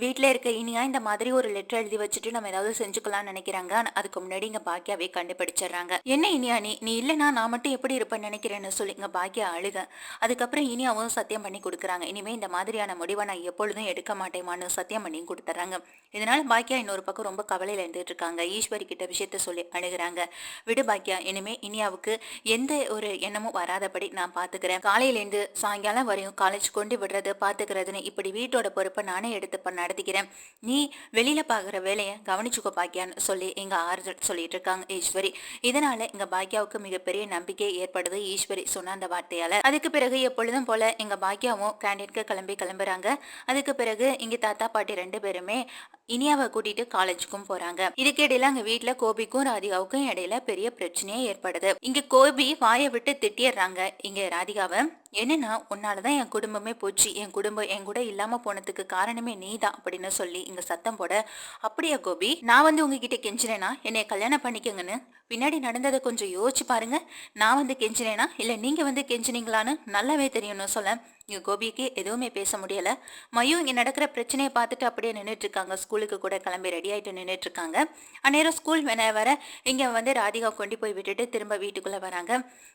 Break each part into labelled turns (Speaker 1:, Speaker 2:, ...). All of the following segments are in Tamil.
Speaker 1: வீட்டில் இருக்க இனியா இந்த மாதிரி ஒரு லெட்டர் எழுதி வச்சுட்டு நம்ம ஏதாவது செஞ்சுக்கலாம்னு நினைக்கிறாங்க. அதுக்கு முன்னாடி இங்க பாக்கியாவே கண்டுபிடிச்சிடுறாங்க. என்ன இனியா நீ? நீ இல்லைனா நான் மட்டும் எப்படி இருப்பேன்னு நினைக்கிறேன்னு சொல்லி இங்க பாக்கியா அழுக. அதுக்கப்புறம் இனியாவும் சத்தியம் பண்ணி கொடுக்குறாங்க. இனிமே இந்த மாதிரியான முடிவை நான் எப்பொழுதும் எடுக்க மாட்டேமான்னு சத்தியம் பண்ணி கொடுத்துட்றாங்க. இதனால பாக்கியா இன்னொரு பக்கம் ரொம்ப கவலையில இருந்துட்டு இருக்காங்க. ஈஸ்வரி கிட்ட விஷயத்த சொல்லி அழுகுறாங்க. விடு பாக்கியா இனிமே இனியாவுக்கு எந்த ஒரு எண்ணமும் வராதபடி நான் பாத்துக்கிறேன். காலையிலேருந்து சாயங்காலம் வரையும் காலேஜ் கொண்டு விடுறது பாத்துக்கிறதுன்னு இப்படி வீட்டோட பொறுப்பை நானே எடுத்து பண்ண நடத்திக்கிறேன். நீ வெளியில பாக்குற வேலையை கவனிச்சுக்கோ பாக்கியான்னு சொல்லி எங்க ஆறுதல் சொல்லிட்டு இருக்காங்க ஈஸ்வரி. இதனால எங்க பாக்கியாவுக்கு மிகப்பெரிய நம்பிக்கை ஏற்படுது ஈஸ்வரி சொன்ன அந்த வார்த்தையால. அதுக்கு பிறகு எப்பொழுதும் போல எங்க பாக்கியாவும் கேண்டீனுக்கு கிளம்பி கிளம்புறாங்க. அதுக்கு பிறகு இங்க தாத்தா பாட்டி ரெண்டு பேருமே இனியாவை கூட்டிட்டு காலேஜுக்கும் போறாங்க. இதுக்கிடையில அங்க வீட்டுல கோபிக்கும் ராதிகாவுக்கும் இடையில பெரிய பிரச்சனையே ஏற்படுது. இங்க கோபி வாயை விட்டு திட்டிடுறாங்க. இங்க ராதிகாவை என்னன்னா உன்னாலதான் என் குடும்பமே போச்சு. என் குடும்பம் என் கூட இல்லாம போனதுக்கு காரணமே நீதான் அப்படின்னு சொல்லி இங்க சத்தம் போட அப்படியா கோபி நான் வந்து உங்ககிட்ட கெஞ்சினேனா? என்னை கல்யாணம் பண்ணிக்கங்கன்னு? பின்னாடி நடந்ததை கொஞ்சம் யோசிச்சு பாருங்க. நான் வந்து கெஞ்சினேனா? இல்ல நீங்க வந்து கெஞ்சினீங்களான்னு நல்லாவே தெரியும்னு சொல்ல இங்கே கோபிக்கு எதுவுமே பேச முடியலை. மயு இங்கே நடக்கிற பிரச்சனையை பார்த்துட்டு அப்படியே நின்றுட்டு இருக்காங்க ஸ்கூலுக்கு கூட கிளம்பி ரெடி ஆகிட்டு நின்றுட்டு இருக்காங்க அந்நேரம் ஸ்கூல் வேண வர இங்கே வந்து ராதிகா கொண்டு போய் விட்டுட்டு திரும்ப வீட்டுக்குள்ளே வராங்க.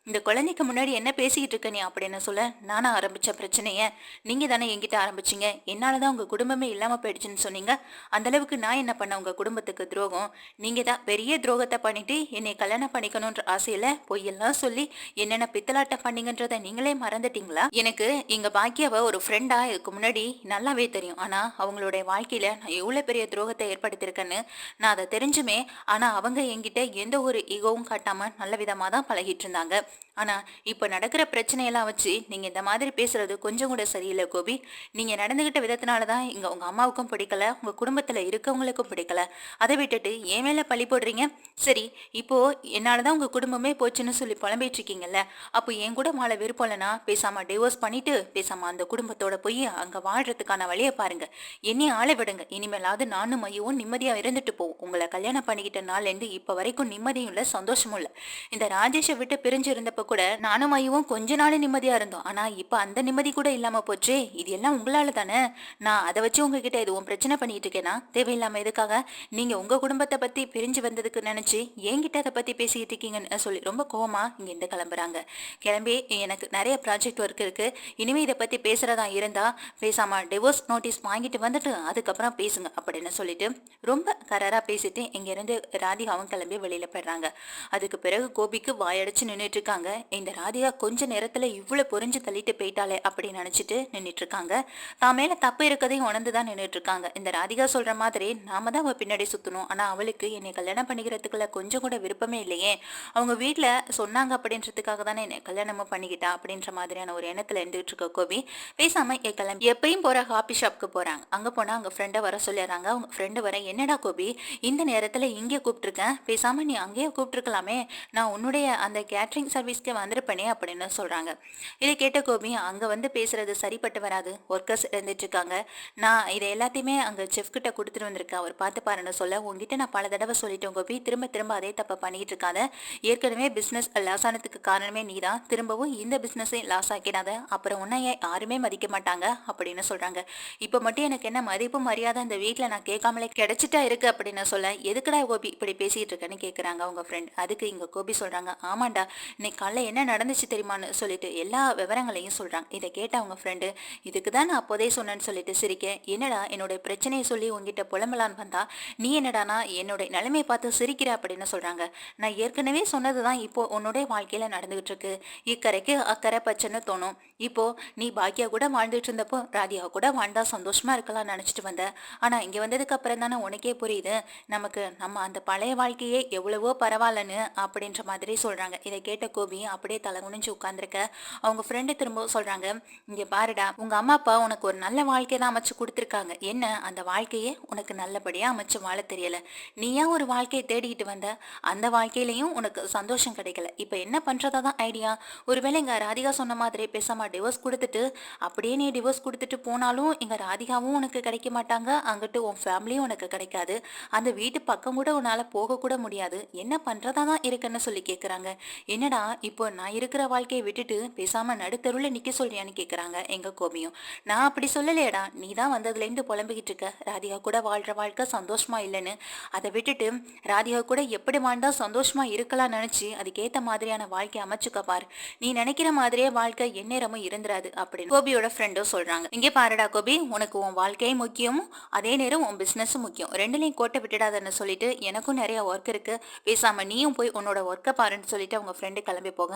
Speaker 1: இந்த குழந்தைக்கு முன்னாடி என்ன பேசிக்கிட்டு இருக்க நீ அப்படின்னு சொல்ல நானாக ஆரம்பித்த பிரச்சனையை நீங்கள் தானே என்கிட்ட ஆரம்பிச்சீங்க. என்னாலதான் உங்கள் குடும்பமே இல்லாமல் போயிடுச்சுன்னு சொன்னீங்க. அந்தளவுக்கு நான் என்ன பண்ண? உங்கள் குடும்பத்துக்கு துரோகம். நீங்கள் தான் பெரிய துரோகத்தை பண்ணிவிட்டு என்னை கல்யாணம் பண்ணிக்கணுன்ற ஆசையில் பொய்யெல்லாம் சொல்லி என்னென்ன பித்தலாட்டம் பண்ணிங்கன்றதை நீங்களே மறந்துட்டீங்களா? எனக்கு இங்க இந்த பாக்கியாவை ஒரு ஃப்ரெண்டாக இதுக்கு முன்னாடி நல்லாவே தெரியும். ஆனால் அவங்களுடைய வாழ்க்கையில் நான் எவ்வளோ பெரிய துரோகத்தை ஏற்படுத்தியிருக்கேன்னு நான் அதை தெரிஞ்சுமே ஆனால் அவங்க என்கிட்ட எந்த ஒரு ஈகோவும் காட்டாமல் நல்ல விதமாக தான் பழகிட்டு இருந்தாங்க ஆனால் இப்போ நடக்கிற பிரச்சனையெல்லாம் வச்சு நீங்கள் இந்த மாதிரி பேசுறது கொஞ்சம் கூட சரியில்லை கோபி. நீங்கள் நடந்துகிட்ட விதத்தினால தான் இங்கே உங்கள் அம்மாவுக்கும் பிடிக்கல உங்கள் குடும்பத்தில் இருக்கவங்களுக்கும் பிடிக்கல. அதை விட்டுட்டு ஏன் மேலே பழி போடுறீங்க? சரி இப்போது என்னால் தான் உங்கள் குடும்பமே போச்சுன்னு சொல்லி புலம்பிட்டு இருக்கீங்கல்ல. அப்போ என் கூட மாலை விருப்பம் இல்லைன்னா பேசாமல் டிவோர்ஸ் பண்ணிவிட்டு பேசாம அந்த குடும்பத்தோட போய் அங்க வாழ்றதுக்கான வழியை பாருங்க. என்னையும் ஆளை விடுங்க. இனிமேலாவது நானும் மையவும் நிம்மதியா இருந்துட்டு போவோம் உங்களை கல்யாணம் பண்ணிக்கிட்ட நாள்லேருந்து இப்ப வரைக்கும் நிம்மதியும் இல்ல சந்தோஷமும் இல்ல. இந்த ராஜேஷை விட்டு பிரிஞ்சு இருந்தப்ப கூட நானும் மையவும் கொஞ்ச நாள் நிம்மதியா இருந்தோம். ஆனா இப்ப அந்த நிம்மதி கூட இல்லாம போச்சு. இது எல்லாம் உங்களால தானே? நான் அதை வச்சு உங்ககிட்ட எதுவும் பிரச்சனை பண்ணிட்டு இருக்கேனா? தேவையில்லாம எதுக்காக? நீங்க உங்க குடும்பத்தை பத்தி பிரிஞ்சு வந்ததுக்கு நினைச்சு என்கிட்ட அதை பத்தி பேசிக்கிட்டு இருக்கீங்கன்னு சொல்லி ரொம்ப கோவமா இங்க இருந்து கிளம்புறாங்க. கிளம்பி எனக்கு நிறைய ப்ராஜெக்ட் ஒர்க் இருக்கு. இனிமே இதை பத்தி பேசுறதா இருந்தா பேசாம டிவோர்ஸ் நோட்டீஸ் வாங்கிட்டு வந்துட்டு அதுக்கப்புறம் பேசுங்க அப்படின்னு சொல்லிட்டு ரொம்ப கராரா பேசிட்டு இங்க இருந்து ராதிகாவும் கிளம்பி வெளியில போயிடுறாங்க. அதுக்கு பிறகு கோபிக்கு வாயடிச்சு நின்றுட்டு இருக்காங்க இந்த ராதிகா கொஞ்ச நேரத்துல இவ்வளவு பொறிஞ்சு தள்ளிட்டு போயிட்டாலே அப்படின்னு நினைச்சிட்டு நின்றுட்டு இருக்காங்க தான் மேல தப்பு இருக்கதையும் உணர்ந்துதான் நின்றுட்டு இருக்காங்க இந்த ராதிகா சொல்ற மாதிரி நாம தான் அவ பின்னாடி சுத்தணும். ஆனா அவளுக்கு என்னை கல்யாணம் பண்ணிக்கிறதுக்குள்ள கொஞ்சம் கூட விருப்பமே இல்லையே. அவங்க வீட்டுல சொன்னாங்க அப்படின்றதுக்காக தானே என்னை கல்யாணமும் பண்ணிக்கிட்டா அப்படின்ற மாதிரியான ஒரு எண்ணத்துல இருந்துட்டு இருக்க கோபி பேசாம என் கிளம்பி. எப்பயும் போற காபி ஷாப்க்கு போறாங்க. அங்க போனா அவங்க ஃப்ரெண்டை வர சொல்லிடுறாங்க. அவங்க ஃப்ரெண்டு வர என்னடா கோபி? இந்த நேரத்துல இங்கே கூப்பிட்டுருக்கேன் பேசாம நீ அங்கேயே கூப்பிட்டுருக்கலாமே. நான் உன்னுடைய அந்த கேட்ரிங் சர்வீஸ்க்கு வந்திருப்பேனே அப்படின்னு சொல்றாங்க. இதை கேட்ட கோபி அங்க வந்து பேசுறது சரிப்பட்டு வராது. ஒர்க்கர்ஸ் இருந்துட்டு இருக்காங்க நான் இதை எல்லாத்தையுமே அங்க செஃப் கிட்ட கொடுத்துட்டு வந்திருக்கேன். அவர் பார்த்து பாருன்னு சொல்ல உங்ககிட்ட நான் பல தடவை சொல்லிட்டேன் கோபி. திரும்ப திரும்ப அதே தப்ப பண்ணிட்டு இருக்காத ஏற்கனவே பிசினஸ் லாஸ் ஆனதுக்கு காரணமே நீதான். திரும்பவும் இந்த பிசினஸை லாஸ் ஆக்கிடாத. அப்புறம் உன்னை யாருமே மதிக்க மாட்டாங்க அப்படின்னு சொல்றாங்க. இப்போ மட்டும் எனக்கு என்ன மதிப்பு மரியாதை இந்த வீட்டில் நான் கேட்காமலே கிடைச்சிட்டா இருக்கு அப்படின்னு சொல்ல எதுக்குடா கோபி இப்படி பேசிட்டு இருக்கேன்னு கேட்குறாங்க அவங்க ஃப்ரெண்ட் அதுக்கு இங்க கோபி சொல்றாங்க ஆமாண்டா இன்னைக்கு காலைல என்ன நடந்துச்சு தெரியுமான்னு சொல்லிட்டு எல்லா விவரங்களையும் சொல்றாங்க. இதை கேட்ட அவங்க ஃப்ரெண்டு இதுக்கு தான் நான் அப்போதே சொன்னேன்னு சொல்லிட்டு சிரிக்க என்னடா என்னுடைய பிரச்சனையை சொல்லி உங்ககிட்ட புலம்பலான்னு வந்தா நீ என்னடானா என்னுடைய நிலைமையை பார்த்து சிரிக்கிற? அப்படின்னு சொல்றாங்க. நான் ஏற்கனவே சொன்னதுதான் இப்போ உன்னுடைய வாழ்க்கையில நடந்துகிட்டு இருக்கு. இக்கரைக்கு அக்கறை பச்சைன்னு தோணும். இப்போ நீ பாக்கியா கூட வாழ்ந்துட்டு இருந்தப்போ ராதியா கூட வாழ்ந்தா சந்தோஷமா இருக்கலாம் நினைச்சிட்டு வந்த. ஆனா இங்க வந்ததுக்கு அப்புறம் தானே உனக்கே புரியுது. நமக்கு நம்ம அந்த பழைய வாழ்க்கையே எவ்வளவோ பரவாயில்லன்னு அப்படின்ற மாதிரி சொல்றாங்க. இதை கேட்ட கோபி அப்படியே தலை குனிஞ்சு உட்காந்துருக்க அவங்க ஃப்ரெண்டு திரும்ப சொல்றாங்க இங்க பாருடா உங்க அம்மா அப்பா உனக்கு ஒரு நல்ல வாழ்க்கையை தான் அமைச்சு கொடுத்துருக்காங்க. என்ன அந்த வாழ்க்கையே உனக்கு நல்லபடியா அமைச்சு வாழ தெரியல. நீயா ஒரு வாழ்க்கையை தேடிக்கிட்டு வந்த? அந்த வாழ்க்கையிலையும் உனக்கு சந்தோஷம் கிடைக்கல. இப்ப என்ன பண்றதா தான் ஐடியா? ஒருவேளை இங்க ராதிகா சொன்ன மாதிரி பேசாம டிவோர்ஸ் கூட கொடுத்துட்டு அப்படியே நீ டிவோர்ஸ் கொடுத்துட்டு போனாலும் இங்கே ராதிகாவும் உனக்கு கிடைக்க மாட்டாங்க. அங்கிட்டு உன் ஃபேமிலியும் உனக்கு கிடைக்காது. அந்த வீட்டு பக்கம் கூட உன்னால் போகக்கூட முடியாது. என்ன பண்ணுறதா தான் இருக்குன்னு சொல்லி கேட்குறாங்க என்னடா இப்போ நான் இருக்கிற வாழ்க்கையை விட்டுட்டு பேசாமல் நடுத்தருவில் நிற்க சொல்றியான்னு கேட்குறாங்க எங்கள் கோபியும். நான் அப்படி சொல்லலையடா நீ தான் வந்ததுலேருந்து புலம்பிக்கிட்டு இருக்க. ராதிகா கூட வாழ்கிற வாழ்க்கை சந்தோஷமா இல்லைன்னு. அதை விட்டுட்டு ராதிகா கூட எப்படி வாழ்ந்தா சந்தோஷமா இருக்கலாம் நினச்சி அதுக்கேற்ற மாதிரியான வாழ்க்கையை அமைச்சுக்க பார். நீ நினைக்கிற மாதிரியே வாழ்க்கை எந்நேரமும் இருந்துராது. அப்படின்னு கோபியோட ஃப்ரெண்டும் சொல்றாங்க. இங்கே பாருடா கோபி உனக்கு உன் வாழ்க்கையும் முக்கியம் அதே நேரம் உன் பிசினஸும் முக்கியம். ரெண்டுலையும் கோட்டை விட்டுடாதன்னு சொல்லிட்டு எனக்கும் நிறைய ஒர்க் இருக்கு. பேசாம நீயும் போய் உன்னோட ஒர்க்கை பாருன்னு சொல்லிட்டு அவங்க ஃப்ரெண்டு கிளம்பி போக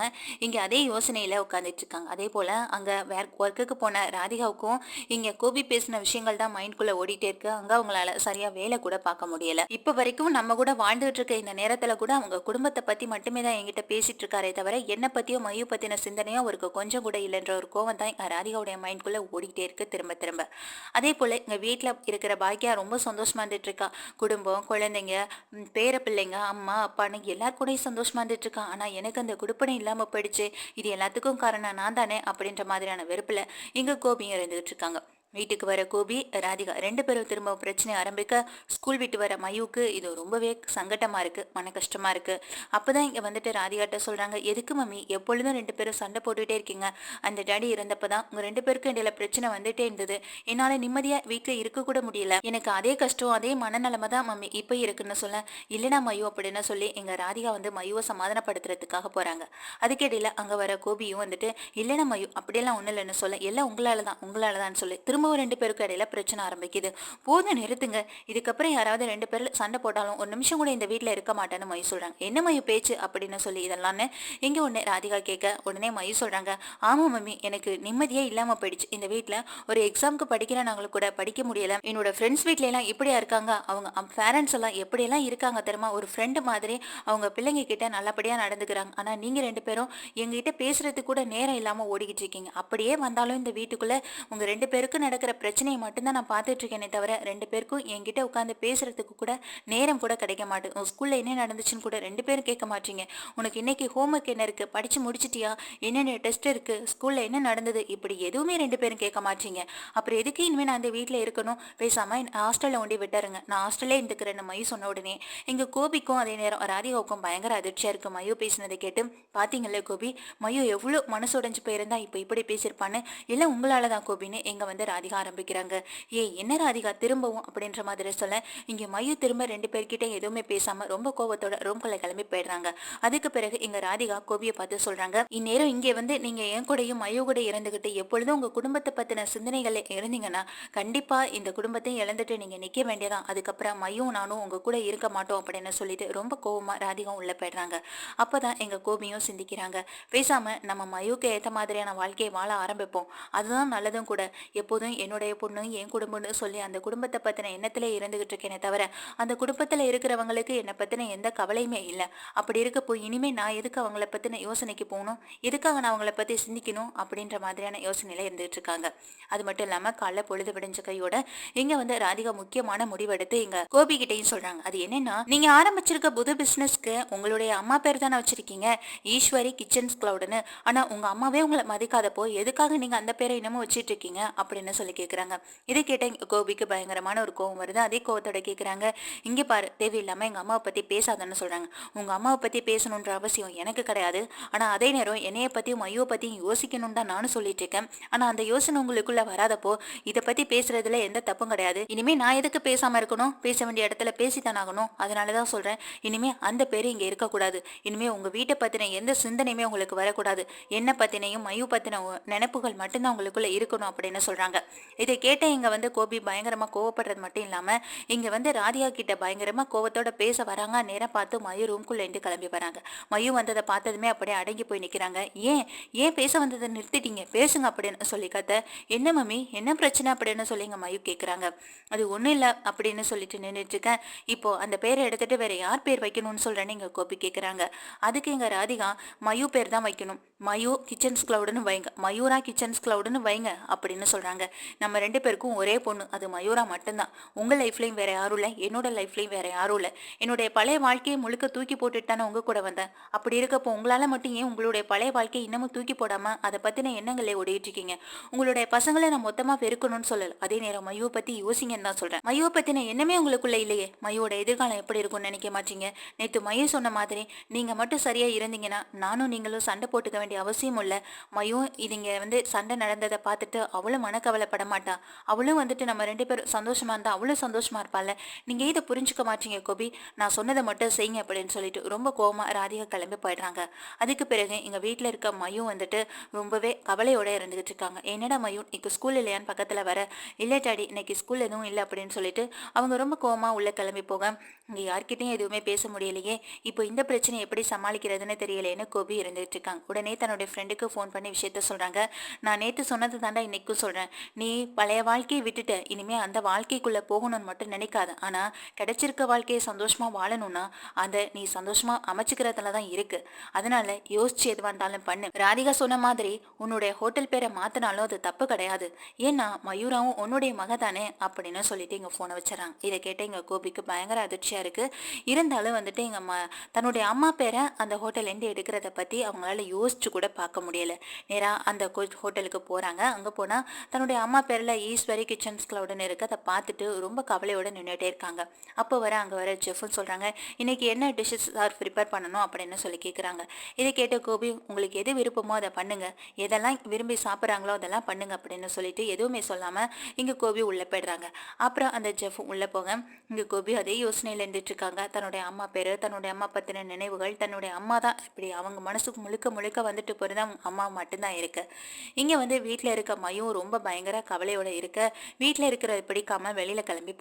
Speaker 1: இங்க அதே யோசனையில உட்காந்துட்டு இருக்காங்க. அதே போல அங்க வேற ஒர்க்குக்கு போன ராதிகாவுக்கும் இங்க கோபி பேசின விஷயங்கள் தான் மைண்ட்குள்ள ஓடிட்டே இருக்கு. அங்க அவங்களால சரியா வேலை கூட பார்க்க முடியல. இப்ப வரைக்கும் நம்ம கூட வாழ்ந்துட்டு இருக்க இந்த நேரத்துல கூட அவங்க குடும்பத்தை பத்தி மட்டுமே தான் என்கிட்ட பேசிட்டு இருக்காரே தவிர என்ன பத்தியோ மையு பத்தின சிந்தனையோ அவருக்கு கொஞ்சம் கூட இல்லைன்ற ஒரு கோவம் தான் ராதிகாவுடைய மைண்ட்குள்ளே ஓடிக்கிட்டே இருக்கு திரும்ப திரும்ப. அதே போல் எங்கள் வீட்டில் இருக்கிற பாக்கியா ரொம்ப சந்தோஷமாக இருந்துட்டுருக்கா. குடும்பம் குழந்தைங்க பேர பிள்ளைங்க அம்மா அப்பான்னு எல்லார் கூடயும் சந்தோஷமா இருந்துட்டு இருக்கா எனக்கு அந்த குடுப்பனை இல்லாமல் போயிடுச்சு. இது எல்லாத்துக்கும் காரணம் நான் தானே அப்படின்ற மாதிரியான வெறுப்பில் இங்கே கோபியும் இருந்துகிட்டு இருக்காங்க. வீட்டுக்கு வர கோபி ராதிகா ரெண்டு பேரும் திரும்ப பிரச்சனை ஆரம்பிக்க ஸ்கூல் விட்டு வர மயுவுக்கு இது ரொம்பவே சங்கட்டமாக இருக்குது மன கஷ்டமாக இருக்குது அப்போ தான் இங்கே வந்துட்டு ராதிகாட்ட சொல்கிறாங்க எதுக்கு மம்மி எப்பொழுதும் ரெண்டு பேரும் சண்டை போட்டுகிட்டே இருக்கீங்க? அந்த டேடி இருந்தப்போ தான் உங்கள் ரெண்டு பேருக்கும் இடையில பிரச்சனை வந்துட்டே இருந்தது. என்னால் நிம்மதியாக வீட்டில் இருக்கக்கூட முடியல. எனக்கு அதே கஷ்டம் அதே மனநலமை தான் மம்மி இப்போ இருக்குன்னு சொல்ல இல்லைனா மயு அப்படின்னு சொல்லி எங்கள் ராதிகா வந்து மயுவை சமாதானப்படுத்துறதுக்காக போகிறாங்க அதுக்கிடையில் அங்கே வர கோபியும் வந்துட்டு இல்லைனா மயு அப்படியெல்லாம் ஒன்றும் இல்லைன்னு சொல்ல எல்லாம் உங்களால தான் உங்களால தான் சொல்லி திரும்பவும் ரெண்டு பேருக்கும் இடையில பிரச்சனை ஆரம்பிக்குது. போதும் நிறுத்துங்க. இதுக்கப்புறம் யாராவது ரெண்டு பேரில் சண்டை போட்டாலும் ஒரு நிமிஷம் கூட இந்த வீட்டில் இருக்க மாட்டேன்னு மயு சொல்றாங்க. என்ன மயு பேச்சு? அப்படின்னு சொல்லி இதெல்லாம் இங்க ஒன்று ராதிகா கேட்க உடனே மயு சொல்றாங்க. ஆமா மம்மி எனக்கு நிம்மதியே இல்லாம போயிடுச்சு. இந்த வீட்டில் ஒரு எக்ஸாமுக்கு படிக்கிறனாங்களும் கூட படிக்க முடியல. என்னோட ஃப்ரெண்ட்ஸ் வீட்ல எல்லாம் இப்படியா இருக்காங்க? அவங்க பேரண்ட்ஸ் எல்லாம் எப்படியெல்லாம் இருக்காங்க தெரியுமா? ஒரு ஃப்ரெண்டு மாதிரி அவங்க பிள்ளைங்க கிட்ட நல்லபடியா நடந்துக்கிறாங்க. ஆனா நீங்க ரெண்டு பேரும் எங்ககிட்ட பேசுறதுக்கு கூட நேரம் இல்லாம ஓடிக்கிட்டு இருக்கீங்க. அப்படியே வந்தாலும் இந்த வீட்டுக்குள்ள உங்க ரெண்டு பேருக்கும் நடக்கிற பிரச்சனையை மட்டும்தான் நான் பார்த்துட்டு இருக்கேனே தவிர ரெண்டு பேருக்கும் என்கிட்ட உட்காந்து பேசுறதுக்கு கூட நேரம் கூட கிடைக்க மாட்டேன். உன் ஸ்கூல்ல என்ன நடந்துச்சுன்னு கூட ரெண்டு பேரும் கேட்க மாட்டீங்க. உனக்கு இன்னைக்கு ஹோம்ஒர்க் என்ன இருக்கு? படிச்சு முடிச்சிட்டியா? என்னென்ன டெஸ்ட் இருக்கு? ஸ்கூல்ல என்ன நடந்தது? இப்படி எதுவுமே ரெண்டு பேரும் கேட்க மாட்டீங்க. அப்புறம் எதுக்கு இனிமே நான் அந்த வீட்டில் இருக்கணும்? பேசாம ஹாஸ்டல்ல ஒண்டி விட்டாருங்க நான் ஹாஸ்டல்லே இருந்துக்கிறேன்னு மயு சொன்ன உடனே எங்க கோபிக்கும் அதே நேரம் ராதிகாவுக்கும் பயங்கர அதிர்ச்சியா இருக்கு. மயு பேசினதை கேட்டு பாத்தீங்கல்ல கோபி மயு எவ்வளவு மனசு உடஞ்சு போயிருந்தா இப்போ இப்படி பேசியிருப்பான்னு? இல்லை உங்களால தான் கோபின்னு எங்க வந்து ராதிகா ஆரம்பிக்கிறாங்க. ஏ என்ன ராதிகா திரும்பவும் அப்படின்ற மாதிரி சொல்ல இங்க மையு திரும்ப ரெண்டு பேர்கிட்ட எதுவுமே பேசாம ரொம்ப கோபத்தோட ரூம்குள்ள கிளம்பி போயிடுறாங்க. அதுக்கு பிறகு இங்க ராதிகா கோபியை பார்த்து சொல்றாங்க இந்நேரம் இங்கே வந்து நீங்க என் கூடையும் மயு கூட இறந்துகிட்டு எப்பொழுதும் உங்க குடும்பத்தை பத்தின சிந்தனைகள் இருந்தீங்கன்னா கண்டிப்பா இந்த குடும்பத்தையும் இழந்துட்டு நீங்க நிக்க வேண்டியதான். அதுக்கப்புறம் மையும் நானும் உங்க கூட இருக்க மாட்டோம் அப்படின்னு சொல்லிட்டு ரொம்ப கோவமா ராதிகா உள்ள போயிடுறாங்க. அப்பதான் எங்க கோபியும் சிந்திக்கிறாங்க பேசாம நம்ம மயுக்கு ஏத்த மாதிரியான வாழ்க்கையை வாழ ஆரம்பிப்போம். அதுதான் நல்லதும் கூட. எப்போதும் என்னுடைய பொண்ணு என் குடும்பம்னு சொல்லி அந்த குடும்பத்தை பற்றின எண்ணத்திலே இருந்துகிட்டு இருக்கேனே தவிர அந்த குடும்பத்தில் இருக்கிறவங்களுக்கு என்னை பற்றின எந்த கவலையுமே இல்லை. அப்படி இருக்கப்போ இனிமேல் நான் எதுக்கு அவங்கள பற்றின யோசனைக்கு போகணும்? எதுக்காக நான் அவங்கள பற்றி சிந்திக்கணும்? அப்படின்ற மாதிரியான யோசனையில் இருந்துகிட்டு இருக்காங்க. அது மட்டும் இல்லாமல் காலைல பொழுது விடிஞ்ச கையோட இங்கே வந்து ராதிகா முக்கியமான முடிவெடுத்து இங்கே கோபி கிட்டையும் சொல்கிறாங்க அது என்னன்னா நீங்கள் ஆரம்பிச்சிருக்க புது பிஸ்னஸ்க்கு உங்களுடைய அம்மா பேர் தானே வச்சிருக்கீங்க? ஈஸ்வரி கிச்சன்ஸ் கிளவுடுன்னு ஆனால் உங்கள் அம்மாவே உங்களை மதிக்காதப்போ எதுக்காக நீங்கள் அந்த பேரை இன்னமும் வச்சுட்டு இருக்கீங்க? அப்படின்னு சொல்லி கேட்குறாங்க இதை கேட்ட கோபிக்கு பயங்கரமான ஒரு கோவம் வருது. அதே கோவத்தோட கேட்குறாங்க இங்கே பாரு தேவையில்லாமல் எங்கள் அம்மாவை பற்றி பேசாதன்னு சொல்கிறாங்க உங்கள் அம்மாவை பற்றி பேசணுன்ற அவசியம் எனக்கு கிடையாது. ஆனால் அதே நேரம் என்னையை பற்றியும் ஐயோ பற்றியும் யோசிக்கணும் தான் நானும் சொல்லிட்டு இருக்கேன். ஆனால் அந்த யோசனை உங்களுக்குள்ள வராதப்போ இதை பற்றி பேசுறதுல எந்த தப்பும் கிடையாது. இனிமேல் நான் எதுக்கு பேசாமல் இருக்கணும்? பேச வேண்டிய இடத்துல பேசித்தான் ஆகணும். அதனால தான் சொல்கிறேன் இனிமேல் அந்த பேர் இங்கே இருக்கக்கூடாது. இனிமேல் உங்கள் வீட்டை பற்றின எந்த சிந்தனையுமே உங்களுக்கு வரக்கூடாது. என்ன பற்றினையும் மயு பற்றின நினைப்புகள் மட்டும்தான் உங்களுக்குள்ளே இருக்கணும் அப்படின்னு சொல்கிறாங்க இதை கேட்ட இங்க வந்து கோபி பயங்கரமா கோவப்படுறது மட்டும் இல்லாம இங்க வந்து ராதிகா கிட்ட பயங்கரமா கோவத்தோட பேச வராங்க. நேரம் பார்த்து மயு ரூம்குள்ள இருந்து கிளம்பி வராங்க. மயு வந்ததை பார்த்ததுமே அப்படியே அடங்கி போய் நிக்கிறாங்க. ஏன்? ஏன் பேச வந்ததை நிறுத்திட்டீங்க? பேசுங்க அப்படின்னு சொல்லி கத்த என்ன மம்மி? என்ன பிரச்சனை? அப்படின்னு சொல்லி இங்க மயு கேக்குறாங்க. அது ஒண்ணும் இல்ல அப்படின்னு சொல்லிட்டு நின்றுட்டு இருக்கேன். இப்போ அந்த பேரை எடுத்துட்டு வேற யார் பேர் வைக்கணும்னு சொல்றேன்னு இங்க கோபி கேக்குறாங்க. அதுக்கு இங்க ராதிகா மயு பேர் தான் வைக்கணும். மயு கிச்சன்ஸ் கிளவுடுன்னு வைங்க. மயூரா கிச்சன்ஸ் கிளவுடுன்னு வைங்க அப்படின்னு சொல்றாங்க. நம்ம ரெண்டு பேருக்கும் ஒரே பொண்ணு அது மயூரா மட்டும்தான். உங்க லைஃப்லயும் வேற யாரும் இல்லை என்னோட லைஃப்லயும் வேற யாரும் இல்லை. என்னுடைய பழைய வாழ்க்கையை முழுக்க தூக்கி போட்டுட்டு தானே உங்க கூட வந்தேன். அப்படி இருக்கப்போ உங்களால மட்டும் ஏன் உங்களுடைய பழைய வாழ்க்கையை இன்னமும் தூக்கி போடாம அதை பத்தின எண்ணங்களை ஓடிட்டு இருக்கீங்க? உங்களுடைய பசங்களை நான் மொத்தமா பெருக்கணும்னு சொல்லல. அதே நேரம் மையுவை பத்தி யோசிங்கன்னு தான் சொல்றேன். மையுவை பத்தின எண்ணமே உங்களுக்குள்ள இல்லையே. மையோட எதிர்காலம் எப்படி இருக்கும்னு நினைக்க மாட்டீங்க? நேற்று மயு சொன்ன மாதிரி நீங்க மட்டும் சரியா இருந்தீங்கன்னா நானும் நீங்களும் சண்டை போட்டுக்க வேண்டிய அவசியம் இல்லை. மயும் இதுங்க வந்து சண்டை நடந்ததை பார்த்துட்டு அவளும் கவலைப்பட மாட்டா அவளும் வந்துட்டு நம்ம ரெண்டு பேரும் சந்தோஷமா இருந்தா அவளும் சந்தோஷமா இருப்பாள்ல. நீங்க இதை புரிஞ்சுக்க மாட்டீங்க கோபி? நான் சொன்னதை மட்டும் செய்யுங்க அப்படின்னு சொல்லிட்டு ரொம்ப கோவமா ராதிகா கிளம்பி போயிடுறாங்க. அதுக்கு பிறகு எங்க வீட்டில் இருக்க மயும் வந்துட்டு ரொம்பவே கவலையோட இருந்துகிட்டு இருக்காங்க. என்னடா மயும் இன்னைக்கு ஸ்கூல் இல்லையான்னு பக்கத்துல வர? இல்லை டாடி இன்னைக்கு ஸ்கூல் எதுவும் இல்லை அப்படின்னு சொல்லிட்டு அவங்க ரொம்ப கோவமா உள்ள கிளம்பி போக இங்க யார்கிட்டயும் எதுவுமே பேச முடியலையே. இப்போ இந்த பிரச்சனை எப்படி சமாளிக்கிறதுன்னு தெரியலேன்னு கோபி இருந்துட்டு இருக்காங்க. உடனே தன்னுடைய ஃப்ரெண்டுக்கு ஃபோன் பண்ணி விஷயத்த சொல்றாங்க. நான் நேற்று சொன்னது தாண்டா இன்னைக்கும் சொல்றேன். நீ பழைய வாழ்க்கையை விட்டுட்ட இனிமே அந்த வாழ்க்கைக்குள்ள போகணும்னு மட்டும் நினைக்காத. ஆனா கிடைச்சிருக்க வாழ்க்கையை சந்தோஷமா வாழணும்னா அதை நீ சந்தோஷமா அமைச்சுக்கிறதுல தான் இருக்கு. அதனால யோசிச்சு எது வந்தாலும் பண்ணு. ராதிகா சொன்ன மாதிரி உன்னுடைய ஹோட்டல் பேரை மாத்தினாலும் அது தப்பு கிடையாது. ஏன்னா மயூராவும் உன்னுடைய மக தானே அப்படின்னு சொல்லிட்டு இங்கே போனை வச்சுறாங்க. இதை கேட்டு எங்க கோபிக்கு பயங்கர அதிர்ச்சியா இருக்கு. இருந்தாலும் வந்துட்டு எங்க ம தன்னுடைய அம்மா பேரை அந்த ஹோட்டல்லேருந்து எடுக்கிறத பத்தி அவங்களால யோசிச்சு கூட பார்க்க முடியல. நேரா அந்த ஹோட்டலுக்கு போறாங்க. அங்க போனா தன்னுடைய அம்மா பேரில் ஈஸ்வரி கிச்சன்ஸ் கிளவுடன் இருக்கு. அதை பார்த்துட்டு ரொம்ப கவலையோடு நின்றுட்டே இருக்காங்க. அப்போ வர அங்கே வர செஃப்னு சொல்கிறாங்க இன்னைக்கு என்ன டிஷ்ஷஸ் சார் ப்ரிப்பேர் பண்ணணும்? அப்படின்னு சொல்லி கேட்குறாங்க இதை கேட்ட கோபி உங்களுக்கு எது விருப்பமோ அதை பண்ணுங்க. எதெல்லாம் விரும்பி சாப்பிட்றாங்களோ அதெல்லாம் பண்ணுங்க அப்படின்னு சொல்லிட்டு எதுவுமே சொல்லாமல் இங்கே கோபி உள்ளே போயிடுறாங்க. அப்புறம் அந்த ஜெஃப் உள்ளே போக இங்கே கோபி அதே யோசனையில் இருந்துட்டு இருக்காங்க. தன்னுடைய அம்மா பேர் தன்னுடைய அம்மா பற்றின நினைவுகள் தன்னுடைய அம்மா தான் இப்படி அவங்க மனசுக்கு முழுக்க முழுக்க வந்துட்டு போகிறதா அவங்க அம்மா மட்டும்தான் இருக்கு. இங்கே வந்து வீட்டில் இருக்க மையும் ரொம்ப பயங்கர கவலையோட இருக்க வீட்டில் இருக்கிறத பிடிக்காம வெளியில கிளம்பி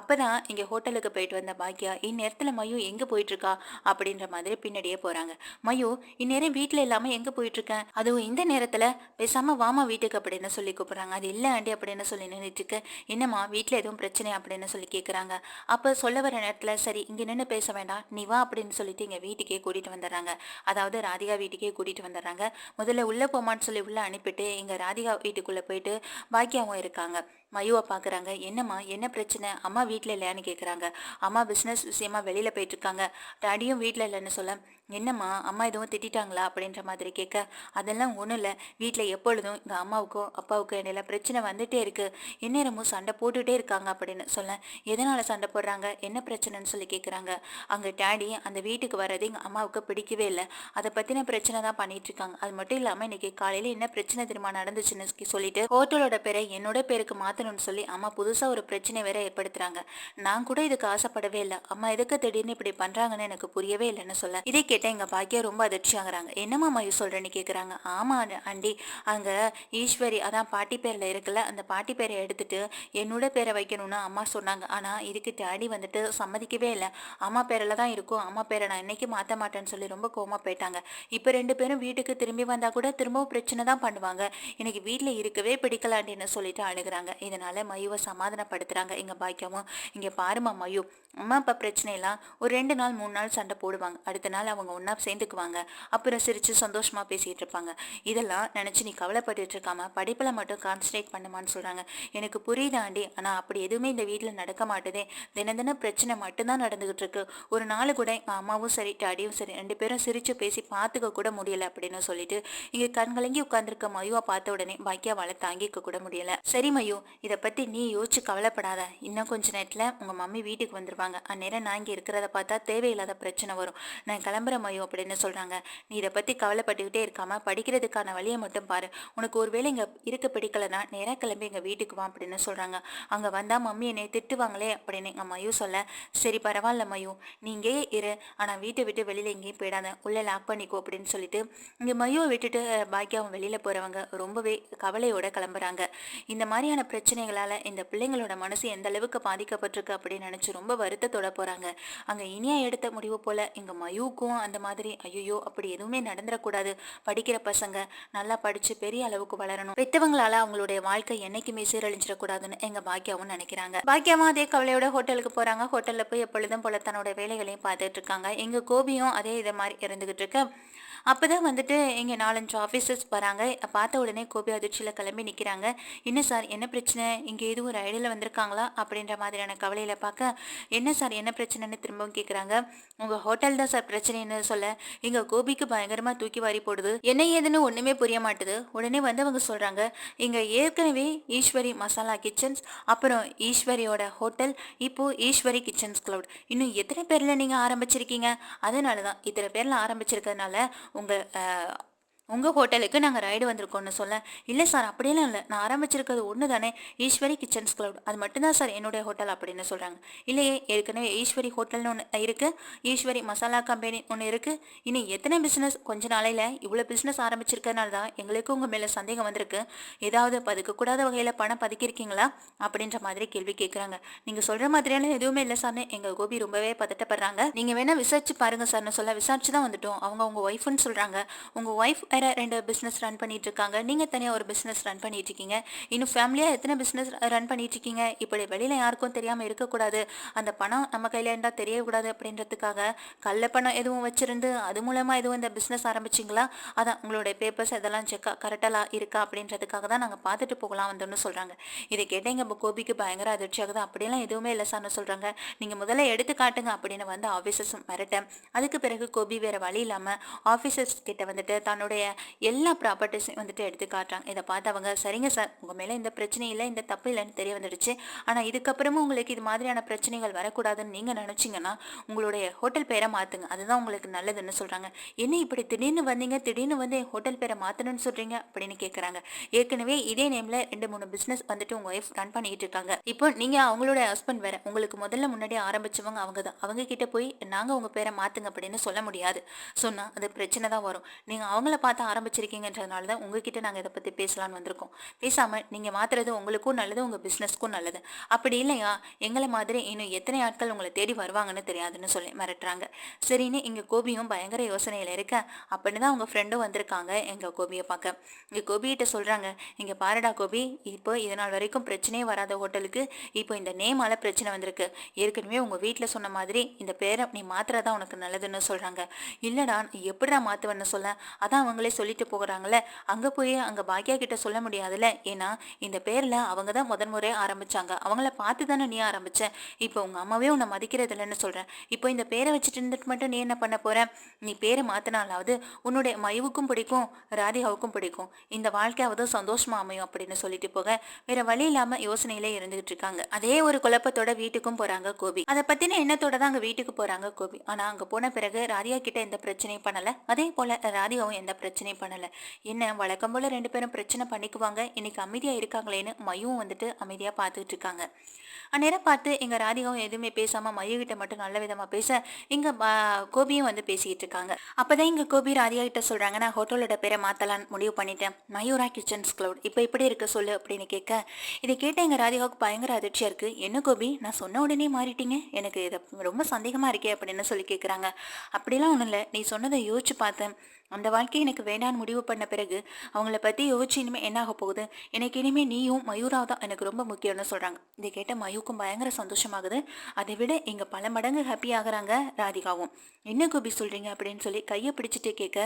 Speaker 1: அப்போ தான் இங்கே ஹோட்டலுக்கு போயிட்டு வந்த பாக்கியா இந்நேரத்தில் மயு எங்கே போயிட்டு இருக்கா அப்படின்ற மாதிரி பின்னாடியே போகிறாங்க மயு இந்நேரம் வீட்டில் இல்லாமல் எங்கே போயிட்டு இருக்கேன் அதுவும் இந்த நேரத்தில் பேசாமல் வாமா வீட்டுக்கு அப்படின்னு சொல்லி கூப்பிட்றாங்க. அது இல்லை ஆண்டி அப்படின்னு சொல்லி நின்றுட்டு இருக்கு. என்னம்மா வீட்டில் எதுவும் பிரச்சனை அப்படின்னு சொல்லி கேட்குறாங்க அப்போ சொல்ல வர நேரத்தில் சரி இங்கே நின்று பேச வேண்டாம் நீ வா அப்படின்னு சொல்லிட்டு இங்கே வீட்டுக்கே கூட்டிட்டு வந்துடுறாங்க. அதாவது ராதிகா வீட்டுக்கே கூட்டிட்டு வந்துடுறாங்க. முதல்ல உள்ளே போமான்னு சொல்லி உள்ளே அனுப்பிட்டு இங்கே ராதிகா வீட்டுக்குள்ளே போயிட்டு பாக்கியாவும் இருக்காங்க. மயுவை பார்க்குறாங்க. என்னம்மா என்ன பிரச்சனை? அம்மா வீட்டில் இல்லையான்னு கேட்குறாங்க. அம்மா பிஸ்னஸ் விஷயமா வெளியில் போயிட்டுருக்காங்க டாடியும் வீட்டில் இல்லைன்னு சொல்ல என்னம்மா அம்மா எதுவும் திட்டாங்களா அப்படின்ற மாதிரி கேட்க அதெல்லாம் ஒன்றும் இல்லை. வீட்டில் எப்பொழுதும் எங்கள் அம்மாவுக்கும் அப்பாவுக்கும் இடையில பிரச்சனை வந்துட்டே இருக்கு. எந்நேரமும் சண்டை போட்டுகிட்டே இருக்காங்க அப்படின்னு சொல்ல எதனால் சண்டை போடுறாங்க? என்ன பிரச்சனைன்னு சொல்லி கேட்குறாங்க அங்கே டேடி அந்த வீட்டுக்கு வர்றது எங்கள் அம்மாவுக்கு பிடிக்கவே இல்லை. அதை பற்றின பிரச்சனை தான் பண்ணிட்டு இருக்காங்க. அது மட்டும் இல்லாமல் இன்னைக்கு காலையில் என்ன பிரச்சனை தெரியுமா நடந்துச்சுன்னு சொல்லிட்டு ஹோட்டலோட பேரை என்னோட பேருக்கு மாற்றணும்னு சொல்லி அம்மா புதுசாக ஒரு பிரச்சனை வேற ஏற்படுத்துறாங்க. நான் கூட இதுக்கு ஆசைப்படவே இல்லை. அம்மா எதுக்கு திடீர்னு இப்படி பண்ணுறாங்கன்னு எனக்கு புரியவே இல்லைன்னு சொல்ல. இதே கேட்டால் எங்கள் பாக்கியா ரொம்ப அதிர்ச்சி ஆகுறாங்க. என்னம்மா மயு சொல்கிறேன்னு கேட்குறாங்க ஆமாம் ஆண்டி. அங்கே ஈஸ்வரி அதான் பாட்டி பேரில் இருக்குல்ல அந்த பாட்டி பேரை எடுத்துட்டு என்னோட பேரை வைக்கணும்னு அம்மா சொன்னாங்க. ஆனால் இதுக்கு டேடி வந்துட்டு சம்மதிக்கவே இல்லை. அம்மா பேரில் தான் இருக்கும். அம்மா பேரை நான் இன்னைக்கு மாற்ற மாட்டேன்னு சொல்லி ரொம்ப கோமா போயிட்டாங்க. இப்போ ரெண்டு பேரும் வீட்டுக்கு திரும்பி வந்தால் கூட திரும்பவும் பிரச்சனை தான் பண்ணுவாங்க. எனக்கு வீட்டில் இருக்கவே பிடிக்கலாண்டின்னு சொல்லிட்டு அழுகிறாங்க. இதனால் மயுவை சமாதானப்படுத்துகிறாங்க எங்கள் பாக்கியமும். இங்கே பாருமா மயு. அம்மா அப்பா பிரச்சனையெல்லாம் ஒரு ரெண்டு நாள் மூணு நாள் சண்டை போடுவாங்க. அடுத்த நாள் அவங்க ஒன்றா சேர்ந்துக்குவாங்க. அப்புறம் சிரித்து சந்தோஷமாக பேசிகிட்டு இருப்பாங்க. இதெல்லாம் நினச்சி நீ கவலைப்பட்டுட்டு இருக்காம படிப்பில் மட்டும் கான்சன்ட்ரேட் பண்ணுமான்னு சொல்கிறாங்க எனக்கு புரியுதாண்டி. ஆனால் அப்படி எதுவுமே இந்த வீட்டில் நடக்க மாட்டுதே. தினம் தினம் பிரச்சனை மட்டும்தான் நடந்துகிட்டு இருக்கு. ஒரு நாள் கூட எங்கள் அம்மாவும் சரி டாடியும் சரி ரெண்டு பேரும் சிரித்து பேசி பார்த்துக்க கூட முடியல அப்படின்னு சொல்லிட்டு இங்கே கண்கலங்கி உட்காந்துருக்க மயுவை பார்த்த உடனே பாக்கியாவால் தாங்கிக்க கூட முடியல. சரி மயு இதை பற்றி நீ யோசிச்சு கவலைப்படாத. இன்னும் கொஞ்ச நேரத்தில் உங்கள் மம்மி வீட்டுக்கு வந்துருவாங்க. அந்நேரம் நான் இங்கே இருக்கிறத பார்த்தா தேவையில்லாத பிரச்சனை வரும். நான் கிளம்புற மயு அப்படின்னு சொல்கிறாங்க நீ இதை பற்றி கவலைப்பட்டுக்கிட்டே இருக்காம படிக்கிறதுக்கான வழியை மட்டும் பாரு. உனக்கு ஒருவேளை இங்கே இருக்க பிடிக்கலனா நேராக கிளம்பி எங்கள் வீட்டுக்கு வா அப்படின்னு சொல்கிறாங்க அங்கே வந்தால் மம்மி என்னை திட்டுவாங்களே அப்படின்னு எங்கள் மயு சொல்ல. சரி பரவாயில்ல மயு. நீ இங்கேயே இரு. ஆனால் வீட்டை விட்டு வெளியில் எங்கேயும் போயிடாத. உள்ளே லாக் பண்ணிக்கோ அப்படின்னு சொல்லிட்டு இங்கே மயுவை விட்டுட்டு பாக்கியாவும் வெளியில் போகிறவங்க ரொம்பவே கவலையோட கிளம்புறாங்க. இந்த மாதிரியான பிரச்சனைகளால் இந்த பிள்ளைங்களோட மனசு எந்த அளவுக்கு பாதிக்கப்பட்டிருக்கு அப்படின்னு நினச்சி ரொம்ப வருத்தத்தோட போகிறாங்க அங்கே இனியா எடுத்த முடிவு போல் இங்கே மயூக்கும் அந்த மாதிரி ஐயோ அப்படி எதுவுமே நடந்துடக்கூடாது. படிக்கிற பசங்க நல்லா படித்து பெரிய அளவுக்கு வளரணும். பெற்றவங்களால அவங்களுடைய வாழ்க்கை என்னைக்குமே சீரழிஞ்சிடக்கூடாதுன்னு எங்கள் பாக்கியாவும் நினைக்கிறாங்க. பாக்கியாவும் அதே கவலையோட ஹோட்டலுக்கு போகிறாங்க ஹோட்டலில் போய் எப்பொழுதும் போல தன்னோட வேலைகளையும் பார்த்துட்டு இருக்காங்க. எங்கள் கோபியும் அதே இதை மாதிரி இருந்துகிட்டு இருக்கு. அப்போ தான் வந்துட்டு இங்கே நாலஞ்சு ஆஃபீஸர்ஸ் வராங்க. பார்த்த உடனே கோபி அதிர்ச்சியில் கிளம்பி நிற்கிறாங்க என்ன சார் என்ன பிரச்சனை? இங்கே எதுவும் ஒரு ஐடியில் வந்திருக்காங்களா? அப்படின்ற மாதிரியான கவலையில் பார்க்க என்ன சார் என்ன பிரச்சனைன்னு திரும்பவும் கேட்குறாங்க உங்கள் ஹோட்டல் தான் சார் பிரச்சனைன்னு சொல்ல இங்கே கோபிக்கு பயங்கரமாக தூக்கி வாரி போடுது. என்ன ஏதுன்னு ஒன்றுமே புரிய மாட்டுது. உடனே வந்து அவங்க சொல்கிறாங்க இங்கே ஏற்கனவே ஈஸ்வரி மசாலா கிச்சன்ஸ் அப்புறம் ஈஸ்வரியோட ஹோட்டல் இப்போ ஈஸ்வரி கிச்சன்ஸ் கிளவுட் இன்னும் எத்தனை பேரில் நீங்கள் ஆரம்பிச்சிருக்கீங்க? அதனால தான் இத்தனை பேரில் ஆரம்பிச்சிருக்கிறதுனால உங்க அஹ், உங்கள் ஹோட்டலுக்கு நாங்கள் ரைடு வந்திருக்கோம்னு சொல்ல. இல்லை சார் அப்படியெல்லாம் இல்லை. நான் ஆரம்பிச்சிருக்கிறது ஒன்று தானே ஈஸ்வரி கிச்சன்ஸ் கிளவுட் அது மட்டும்தான் சார் என்னுடைய ஹோட்டல் அப்படின்னு சொல்கிறாங்க இல்லையே ஏற்கனவே ஈஸ்வரி ஹோட்டல்னு ஒன்று இருக்குது ஈஸ்வரி மசாலா கம்பெனி ஒன்று இருக்குது இனி எத்தனை பிஸ்னஸ் கொஞ்ச நாளையில் இவ்வளோ பிஸ்னஸ் ஆரம்பிச்சிருக்கனால தான் எங்களுக்கு உங்கள் மேலே சந்தேகம் வந்திருக்கு. ஏதாவது பதுக்கக்கூடாத வகையில் பணம் பதுக்கியிருக்கீங்களா? அப்படின்ற மாதிரி கேள்வி கேட்குறாங்க நீங்கள் சொல்கிற மாதிரியான எதுவுமே இல்லை சார்னு எங்கள் கோபி ரொம்பவே பதட்டப்படுறாங்க. நீங்கள் வேணால் விசாரிச்சு பாருங்கள் சார்னு சொல்ல. விசாரிச்சு தான் வந்துட்டோம். அவங்க உங்கள் ஒய்ஃப்னு சொல்கிறாங்க உங்கள் ஒய்ஃப் வேற ரெண்டு பிஸ்னஸ் ரன் பண்ணிட்டு இருக்காங்க நீங்கள் தனியாக ஒரு பிஸ்னஸ் ரன் பண்ணிட்டு இருக்கீங்க இன்னும் ஃபேமிலியாக எத்தனை பிஸ்னஸ் ரன் பண்ணிட்டு இருக்கீங்க இப்படி வெளியில் யாருக்கும் தெரியாமல் இருக்கக்கூடாது. அந்த பணம் நம்ம கையில் இருந்தால் தெரியக்கூடாது அப்படின்றதுக்காக கள்ள பணம் எதுவும் வச்சிருந்து அது மூலமாக எதுவும் இந்த பிஸ்னஸ் ஆரம்பிச்சிங்களா? அதான் உங்களுடைய பேப்பர்ஸ் இதெல்லாம் செக்கா கரெக்டாக இருக்கா அப்படின்றதுக்காக தான் நாங்கள் பார்த்துட்டு போகலாம் வந்தோம்னு சொல்கிறாங்க இதை கேட்ட எங்கள் கோபிக்கு பயங்கர அதிர்ச்சியாக தான் அப்படியெல்லாம் எதுவுமே இல்லை சார்னு சொல்கிறாங்க நீங்கள் முதல்ல எடுத்து காட்டுங்க அப்படின்னு வந்து ஆஃபீஸர்ஸ் மிரட்டேன் அதுக்கு பிறகு கோபி வேறு வழி இல்லாமல் ஆஃபீஸர்ஸ் கிட்ட வந்துட்டு தன்னுடைய எல்லா ப்ராப்பர்ட்டிஸையும் வந்துட்டு எடுத்து காட்டுறாங்க. இதை பார்த்து அவங்க சரிங்க சார் உங்கள் மேலே இந்த பிரச்சனை இல்லை இந்த தப்பு இல்லைன்னு தெரிய வந்துடுச்சு. ஆனால் இதுக்கப்புறமும் உங்களுக்கு இது மாதிரியான பிரச்சனைகள் வரக்கூடாதுன்னு நீங்கள் நினச்சிங்கன்னா உங்களுடைய ஹோட்டல் பேரை மாற்றுங்க அதுதான் உங்களுக்கு நல்லதுன்னு சொல்கிறாங்க என்ன இப்படி திடீர்னு வந்தீங்க? திடீர்னு வந்து என் ஹோட்டல் பேரை மாற்றணும்னு சொல்கிறீங்க அப்படின்னு கேட்குறாங்க ஏற்கனவே இதே நேமில் ரெண்டு மூணு பிஸ்னஸ் வந்துட்டு உங்கள் ஒய்ஃப் ரன் பண்ணிட்டு இருக்காங்க. இப்போ நீங்கள் அவங்களோட ஹஸ்பண்ட் வேற. உங்களுக்கு முதல்ல முன்னாடி ஆரம்பிச்சவங்க அவங்க தான் அவங்க கிட்ட போய் நாங்கள் உங்கள் பேரை மாற்றுங்க அப்படின்னு சொல்ல முடியாது. சொன்னால் அது பிரச்சனை தான் வரும். நீங்கள் அவங்கள பார்த்து ஆரம்பிச்சிருக்கீங்கன்றதுனால தான் உங்ககிட்ட நாங்கள் இதை பற்றி பேசலாம்னு வந்திருக்கோம். பேசாமல் நீங்கள் மாற்றுறது உங்களுக்கும் நல்லது உங்கள் பிஸ்னஸ்க்கும் நல்லது. அப்படி இல்லையா? எங்களை மாதிரி இன்னும் எத்தனை ஆட்கள் உங்களை தேடி வருவாங்கன்னு தெரியாதுன்னு சொல்லி மிரட்டுறாங்க. சரின்னு இங்கே கோபியும் பயங்கர யோசனையில் இருக்க அப்படின்னு தான் உங்கள் ஃப்ரெண்டும் வந்திருக்காங்க எங்கள் கோபியை பார்க்க. இங்கே கோபிகிட்ட சொல்கிறாங்க இங்கே பாருடா கோபி இப்போ இதனால் வரைக்கும் பிரச்சனையே வராத ஹோட்டலுக்கு இப்போ இந்த நேமால பிரச்சனை வந்திருக்கு. ஏற்கனவே உங்கள் வீட்டில் சொன்ன மாதிரி இந்த பேரை நீ மாத்துறதா உனக்கு நல்லதுன்னு சொல்கிறாங்க இல்லைடா நீ எப்படிடா மாற்றுவேன்னு சொல்ல? அதான் அவங்களே சொல்லிட்டு போகிறாங்களே அங்கே போய் அங்கே பாக்கியா கிட்ட சொல்ல முடியாதுல்ல? ஏன்னா இந்த பேரில் அவங்க தான் முதன் முறை ஆரம்பிச்சாங்க. அவங்கள பார்த்து தானே நீ ஆரம்பித்த இப்போ உங்கள் அம்மாவே உன்னை மதிக்கிறது இல்லைன்னு சொல்கிறேன் இப்போ இந்த பேரை வச்சுட்டு இருந்துட்டு மட்டும் நீ என்ன பண்ண போற? நீ பேரை மாற்றினாலாவது உன்னுடைய மயுவுக்கும் பிடிக்கும் ராதிகாவுக்கும் பிடிக்கும். இந்த வாழ்க்கையாவது சந்தோஷமா அமையும் அப்படின்னு சொல்லிட்டு போக வேற வழி இல்லாம யோசனையிலே இருந்துகிட்டு இருக்காங்க. அதே ஒரு குழப்பத்தோட வீட்டுக்கும் போறாங்க கோபி. அதை பத்தின எண்ணத்தோட தான் அங்க வீட்டுக்கு போறாங்க கோபி. ஆனா அங்க போன பிறகு ராதிகா கிட்ட எந்த பிரச்சனையும் பண்ணல. அதே போல ராதிகாவும் எந்த பிரச்சனை பிரச்சனையும் பண்ணலை. என்ன வழக்கம் போல் ரெண்டு பேரும் பிரச்சனை பண்ணிக்குவாங்க? இன்னைக்கு அமைதியாக இருக்காங்களேன்னு மயும் வந்துட்டு அமைதியாக பார்த்துட்டு இருக்காங்க அந்நேரம் பார்த்து எங்கள் ராதிகாவும் எதுவுமே பேசாமல் மயுகிட்ட மட்டும் நல்ல விதமாக பேச இங்கே கோபியும் வந்து பேசிக்கிட்டு இருக்காங்க அப்போதான் இங்கே கோபி ராதிகா கிட்ட சொல்கிறாங்க நான் ஹோட்டலோட பேரை மாற்றலான்னு முடிவு பண்ணிட்டேன். Mayura kitchens cloud. இப்போ இப்படி இருக்க சொல்லு அப்படின்னு கேட்க இதை கேட்ட எங்கள் ராதிகாவுக்கு பயங்கர அதிர்ச்சியாக இருக்குது என்ன கோபி? நான் சொன்ன உடனே மாறிட்டீங்க? எனக்கு இதை ரொம்ப சந்தேகமாக இருக்கே அப்படின்னு சொல்லி கேட்குறாங்க அப்படிலாம் ஒன்றும் இல்லை. நீ சொன்னதை யோசிச்சு பார்த்தேன். அந்த வாழ்க்கை எனக்கு வேண்டான்னு முடிவு பண்ண பிறகு அவங்கள பற்றி யோசிச்சு இனிமேல் என்ன ஆக போகுது? எனக்கு இனிமேல் நீயும் மயூரா தான் எனக்கு ரொம்ப முக்கியம்னு சொல்கிறாங்க இதை கேட்ட மயூக்கும் பயங்கர சந்தோஷமாகுது. அதை விட இங்கே பல மடங்கு ஹாப்பி ஆகுறாங்க ராதிகாவும். என்ன கோபி சொல்கிறீங்க அப்படின்னு சொல்லி கையை பிடிச்சிட்டு கேட்க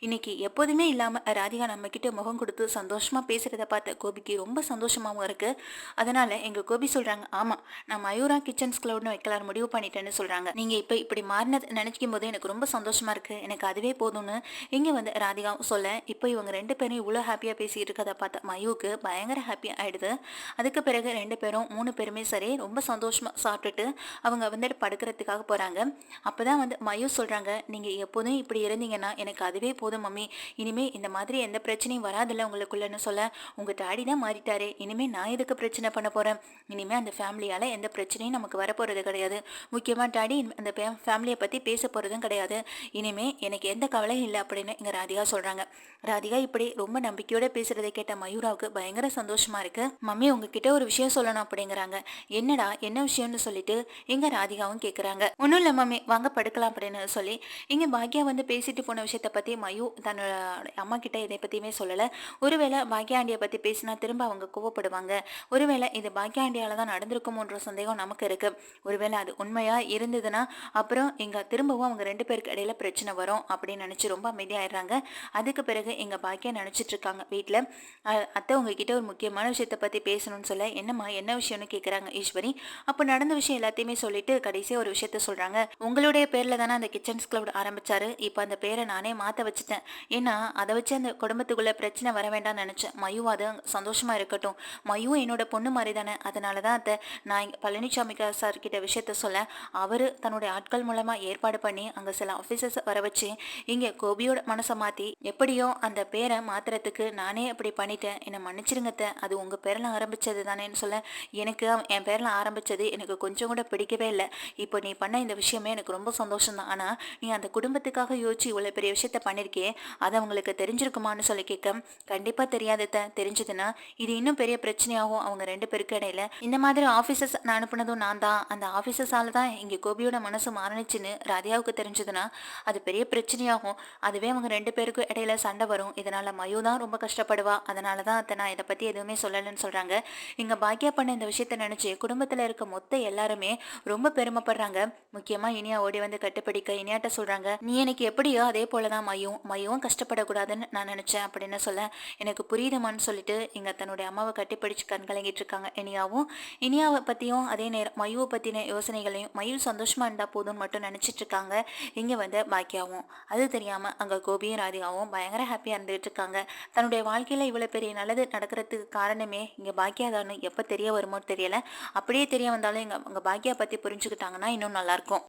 Speaker 1: இன்னைக்கு எப்போதுமே இல்லாமல் ராதிகா நம்மக்கிட்ட முகம் கொடுத்து சந்தோஷமாக பேசுகிறத பார்த்த கோபிக்கு ரொம்ப சந்தோஷமாகவும் இருக்குது அதனால் எங்கள் கோபி சொல்கிறாங்க ஆமாம் நான் மயூரா கிச்சன்ஸ் கிளவுட்னு வைக்கலாம் முடிவு பண்ணிட்டேன்னு சொல்கிறாங்க நீங்கள் இப்போ இப்படி மாறினது நினைக்கும் போது எனக்கு ரொம்ப சந்தோஷமாக இருக்குது எனக்கு அதுவே போதும்னு இங்கே வந்து ராதிகாவும் சொல்ல இப்போ இவங்க ரெண்டு பேரும் இவ்வளோ ஹாப்பியாக பேசிகிட்டு இருக்கதை பார்த்த மயுவுக்கு பயங்கர ஹாப்பி ஆகிடுது அதுக்கு பிறகு ரெண்டு பேரும் மூணு பேருமே சரி ரொம்ப சந்தோஷமாக சாப்பிட்டுட்டு அவங்க வந்துட்டு படுக்கிறதுக்காக போகிறாங்க அப்போ தான் வந்து மயு சொல்கிறாங்க நீங்கள் எப்போதும் இப்படி இருந்தீங்கன்னா எனக்கு அதுவே போதும் மம்மி. இனிமேல் இந்த மாதிரி எந்த பிரச்சனையும் வராதில்ல உங்களுக்குள்ளன்னு சொல்ல உங்கள் டாடி தான் மாறிட்டாரு. இனிமேல் நான் எதுக்கு பிரச்சனை பண்ண போகிறேன் இனிமேல் அந்த ஃபேமிலியால் எந்த பிரச்சனையும் நமக்கு வரப்போகிறது கிடையாது. முக்கியமாக டாடி அந்த ஃபேமிலியை பற்றி பேச போகிறதும் கிடையாது. இனிமேல் எனக்கு எந்த கவலையும் இல்லை அப்படின்னு இங்கே ராதிகா சொல்கிறாங்க ராதிகா இப்படி ரொம்ப நம்பிக்கையோட பேசுகிறதை கேட்ட மயூராவுக்கு பயங்கர சந்தோஷமாக இருக்குது மம்மி உங்ககிட்ட ஒரு விஷயம் சொல்லணும் அப்படிங்கிறாங்க. என்னடா என்ன விஷயம்னு சொல்லிட்டு இங்கே ராதிகாவும் கேட்குறாங்க ஒன்றும் இல்லை மம்மி வாங்க படுக்கலாம் அப்படின்னு சொல்லி இங்கே பாக்யா வந்து பேசிட்டு போன விஷயத்தை பற்றி மயு தன்னோட அம்மா கிட்ட இதை பற்றியுமே சொல்லலை. ஒருவேளை பாக்யா ஆண்டியை பற்றி பேசினா திரும்ப அவங்க கோவப்படுவாங்க. ஒருவேளை இது பாக்யா ஆண்டியால தான் நடந்திருக்குமோன்ற சந்தேகம் நமக்கு இருக்கு. ஒருவேளை அது உண்மையா இருந்ததுன்னா அப்புறம் இங்க திரும்பவும் அவங்க ரெண்டு பேருக்கு இடையில பிரச்சனை வரும் அப்படின்னு நினைச்சு ரொம்ப அமைதியா அதுக்கு பிறகு எங்கள் பாக்கியா நினச்சிட்டு இருக்காங்க வீட்டில் அத்தை உங்ககிட்ட ஒரு முக்கியமான விஷயத்தை பற்றி பேசணும்னு சொல்ல என்னம்மா என்ன விஷயம்னு கேட்குறாங்க ஈஸ்வரி? அப்போ நடந்த விஷயம் எல்லாத்தையுமே சொல்லிட்டு கடைசியாக ஒரு விஷயத்த சொல்கிறாங்க உங்களுடைய பேரில் தானே அந்த கிச்சன்ஸ் கிளவுட் ஆரம்பிச்சாரு. இப்போ அந்த பேரை நானே மாற்ற வச்சுட்டேன். ஏன்னா அதை வச்சு அந்த குடும்பத்துக்குள்ளே பிரச்சனை வர வேண்டாம்னு நினச்சேன். மயு அது சந்தோஷமாக இருக்கட்டும். மயு என்னோட பொண்ணு மாதிரி தானே. அதனால தான் அதை நான் இங்கே பழனிசாமிக்கா சார் கிட்ட விஷயத்த சொல்ல அவர் தன்னுடைய ஆட்கள் மூலமாக ஏற்பாடு பண்ணி அங்கே சில ஆஃபீஸர்ஸ் வர வச்சு இங்கே கோபியோட மனசை மாற்றி எப்படியோ அந்த பேரை மாத்துறதுக்கு நானே அப்படி பண்ணிட்டேன். என்னை மன்னிச்சிருங்கத்த. அது உங்கள் பேரில் ஆரம்பித்தது தானேன்னு சொல்ல எனக்கு என் பேரில் ஆரம்பித்தது எனக்கு கொஞ்சம் கூட பிடிக்கவே இல்லை. இப்போ நீ பண்ண இந்த விஷயமே எனக்கு ரொம்ப சந்தோஷம் தான் ஆனால் நீ அந்த குடும்பத்துக்காக யோசிச்சு இவ்வளோ பெரிய விஷயத்த பண்ணியிருக்கே அது அவங்களுக்கு தெரிஞ்சிருக்குமான்னு சொல்லி கேட்க கண்டிப்பாக தெரியாதத தெரிஞ்சதுன்னா இது இன்னும் பெரிய பிரச்சனையாகும் அவங்க ரெண்டு பேருக்கு இடையில. இந்த மாதிரி ஆஃபீஸர்ஸ் நான் அனுப்புனதும் நான் தான் அந்த ஆஃபீஸர்ஸால தான் இங்கே கோபியோட மனசு மாறணிச்சுன்னு ராதியாவுக்கு தெரிஞ்சதுன்னா அது பெரிய பிரச்சனையாகும். அதுவே அவங்க ரெண்டு பேருக்கும் இடையில சண்டை வரும். இதனால மயு தான் ரொம்ப கஷ்டப்படுவா. அதனால தான் அத்தை நான் இதை பற்றி எதுவுமே சொல்லலைன்னு சொல்கிறாங்க இங்கே பாக்கியா பண்ண இந்த விஷயத்த நினச்சி குடும்பத்தில் இருக்க மொத்த எல்லாருமே ரொம்ப பெருமைப்படுறாங்க. முக்கியமாக இனியா ஓடி வந்து கட்டுப்பிடிக்க இனியாட்ட சொல்கிறாங்க நீ எனக்கு எப்படியோ அதே போல தான் மயும் மையவும் கஷ்டப்படக்கூடாதுன்னு நான் நினச்சேன் அப்படின்னு சொல்ல எனக்கு புரியுதுமான்னு சொல்லிட்டு இங்கே தன்னுடைய அம்மாவை கட்டிப்பிடிச்சு கண்கலங்கிட்டு இருக்காங்க. இனியாவும் இனியாவை பற்றியும் அதே நேரம் மயுவை பற்றின யோசனைகளையும் மயில் சந்தோஷமாக இருந்தால் போதும்னு மட்டும் நினச்சிட்டு இருக்காங்க. இங்கே வந்து பாக்கியாவும் அது தெரியாமல் அங்கே கோபியும் ராதிகாவும் பயங்கர ஹாப்பியாக இருந்துகிட்டு இருக்காங்க தன்னுடைய வாழ்க்கையில் இவ்வளோ பெரிய நல்லது நடக்கிறதுக்கு காரணமே இங்கே பாக்கியா எப்போ தெரிய வருமோ தெரியலை. அப்படியே தெரிய வந்தாலும் இங்கே அங்கே பாக்கியா பற்றி புரிஞ்சுக்கிட்டாங்கன்னா இன்னும் நல்லாயிருக்கும்